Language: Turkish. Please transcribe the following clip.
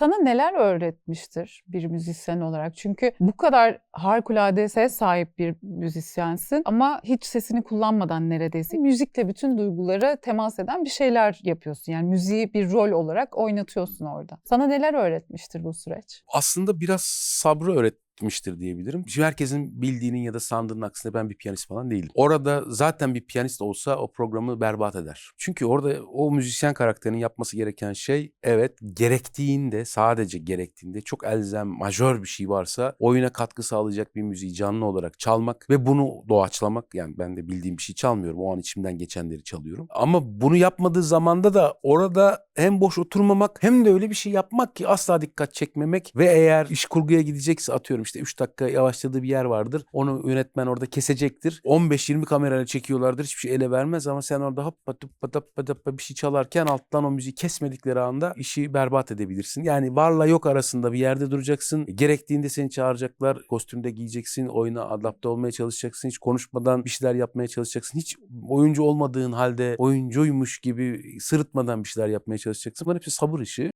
sana neler öğretmiştir bir müzisyen olarak? Çünkü bu kadar harikulade ses sahip bir müzisyensin ama hiç sesini kullanmadan neredeyse müzikle bütün duygulara temas eden bir şeyler yapıyorsun. Yani müziği bir rol olarak oynatıyorsun orada. Sana neler öğretmiştir bu süreç? Aslında biraz sabrı öğretmiştir diyebilirim. Herkesin bildiğinin ya da sandığının aksine ben bir piyanist falan değilim. Orada zaten bir piyanist olsa o programı berbat eder. Çünkü orada o müzisyen karakterinin yapması gereken şey evet gerektiğinde sadece gerektiğinde çok elzem majör bir şey varsa oyuna katkı sağlayacak bir müziği canlı olarak çalmak ve bunu doğaçlamak. Yani ben de bildiğim bir şey çalmıyorum. O an içimden geçenleri çalıyorum. Ama bunu yapmadığı zamanda da orada hem boş oturmamak hem de öyle bir şey yapmak ki asla dikkat çekmemek ve eğer iş kurguya gidecekse atıyorum işte 3 dakika yavaşladığı bir yer vardır. Onu yönetmen orada kesecektir. 15-20 kamerayla çekiyorlardır. Hiçbir şey ele vermez ama sen orada hoppa tıppa tıppa tıppa bir şey çalarken alttan o müziği kesmedikleri anda işi berbat edebilirsin. Yani varla yok arasında bir yerde duracaksın. Gerektiğinde seni çağıracaklar. Kostümde giyeceksin. Oyuna adapte olmaya çalışacaksın. Hiç konuşmadan bir şeyler yapmaya çalışacaksın. Hiç oyuncu olmadığın halde oyuncuymuş gibi sırıtmadan bir şeyler yapmaya çalışacaksın. Bunlar hepsi sabır işi.